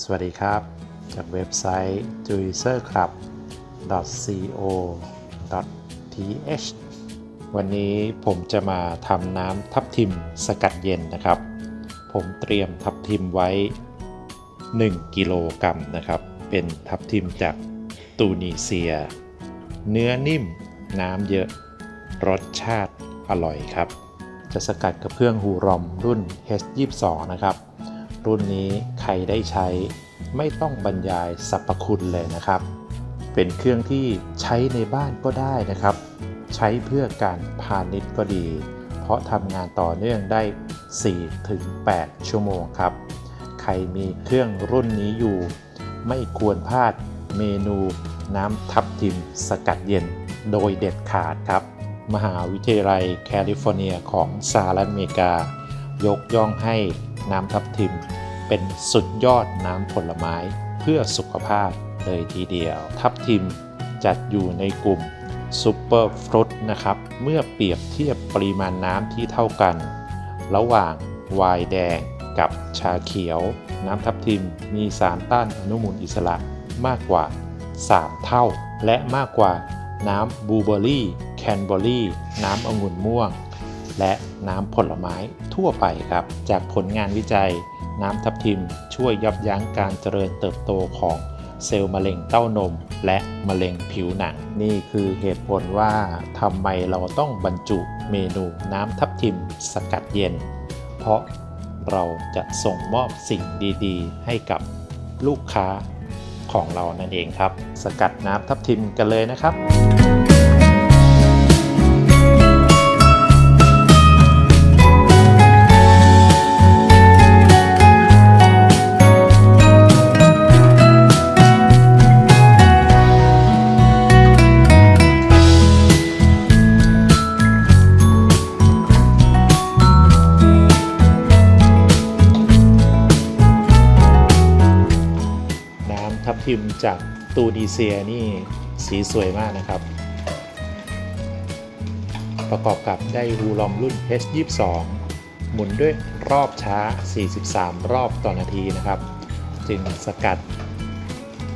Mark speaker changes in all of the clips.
Speaker 1: สวัสดีครับ จากเว็บไซต์ j u i c e r club co th วันนี้ผมจะมาทำน้ำทับทิมสกัดเย็นนะครับ ผมเตรียมทับทิมไว้ 1 กิโลกรัมนะครับ เป็นทับทิมจากตูนิเซีย เนื้อนิ่มน้ำเยอะ รสชาติอร่อยครับ จะสกัดกับเครื่องฮูรอมรุ่น H22 นะครับ รุ่นนี้ใครได้ใช้ไม่ต้องบรรยายสรรพคุณเลยนะครับ เป็นเครื่องที่ใช้ในบ้านก็ได้นะครับ ใช้เพื่อการพาณิชย์ก็ดี เพราะทำงานต่อเนื่องได้ 4-8 ชั่วโมงครับ ใครมีเครื่องรุ่นนี้อยู่ ไม่ควรพลาดเมนูน้ำทับทิมสกัดเย็นโดยเด็ดขาดครับ มหาวิทยาลัยแคลิฟอร์เนียของสหรัฐอเมริกา ยกย่องให้น้ำทับทิม เป็นสุดยอดน้ำผลไม้เพื่อสุขภาพเลยทีเดียว ทับทิมจัดอยู่ในกลุ่มซูเปอร์ฟรุตนะครับ เมื่อเปรียบเทียบปริมาณน้ำที่เท่ากัน ระหว่างไวน์แดงกับชาเขียว น้ำทับทิมมีสารต้านอนุมูลอิสระมากกว่า 3 เท่า และมากกว่าน้ำบลูเบอร์รี่ แคนเบอร์รี่ น้ำองุ่นม่วง และน้ำผลไม้ทั่วไปครับ จากผลงานวิจัย น้ำทับทิมช่วยยับยั้งการเจริญเติบโตของเซลล์มะเร็งเต้านม และมะเร็งผิวหนัง นี่คือเหตุผลว่าทำไมเราต้องบรรจุเมนูน้ำทับทิมสกัดเย็น เพราะเราจะส่งมอบสิ่งดีๆ ให้กับลูกค้าของเรานั่นเองครับ สกัดน้ำทับทิมกันเลยนะครับ ทับทิมจากตูดีเซียนี่สีสวยมากนะครับ ประกอบกับได้รูลอมรุ่น H22 หมุนด้วยรอบช้า 43 รอบต่อนาทีนะครับ จึงสกัด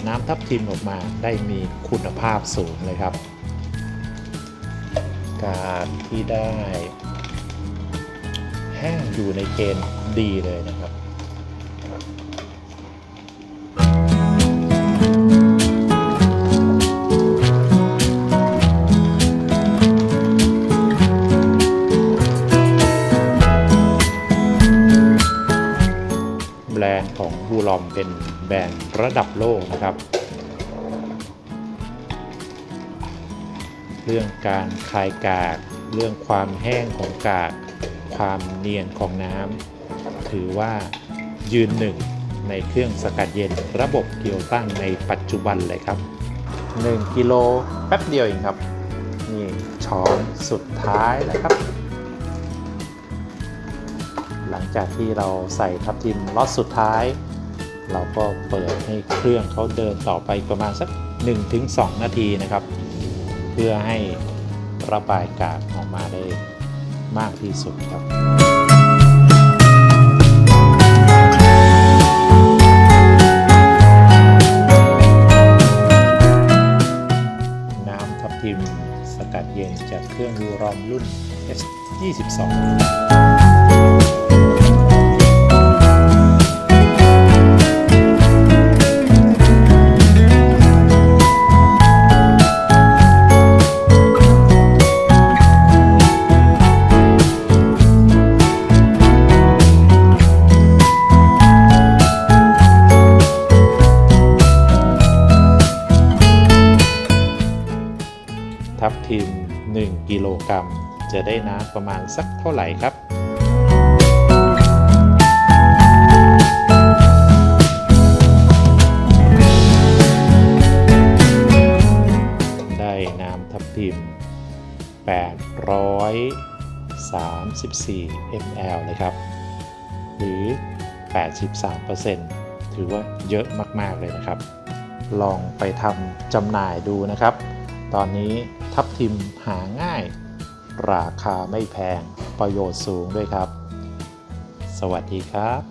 Speaker 1: น้ำทับทิมออกมาได้มีคุณภาพสูงเลยครับ การที่ได้แห้งอยู่ในเกณฑ์ดีเลยนะครับ รนด์ของบูลอมเป็นแบรนด์ระดับโลกนะครับ เรื่องการคลายกาก เรื่องความแห้งของกาก ความเนียนของน้ำถือว่ายืนหนึ่งในเครื่องสกัดเย็นระบบเกียวตั้งในปัจจุบันเลยครับ 1 กิโลแป๊บเดียวเองครับ นี่ช้อนสุดท้ายแล้วครับ ลังจากที่เราใส่ทับทิมล็อตสุดท้าย เราก็เปิดให้เครื่องเขาเดินต่อไปประมาณสัก 1-2 นาทีนะครับ เพื่อให้ระบายกากออกมาได้มากที่สุดครับน้ำทับทิมสกัดเย็นจากเครื่องยูรอมรุ่น S22 ทับทิม 1 กิโลกรัม จะได้น้ำประมาณสักเท่าไหร่ครับได้น้ำทับทิม834 ml เลยครับ หรือ 83%ถือว่าเยอะมาก ๆ เลยนะครับ ลองไปทำจำหน่ายดูนะครับ ตอนนี้ทับทิมหาง่าย ราคาไม่แพงประโยชน์สูงด้วยครับ สวัสดีครับ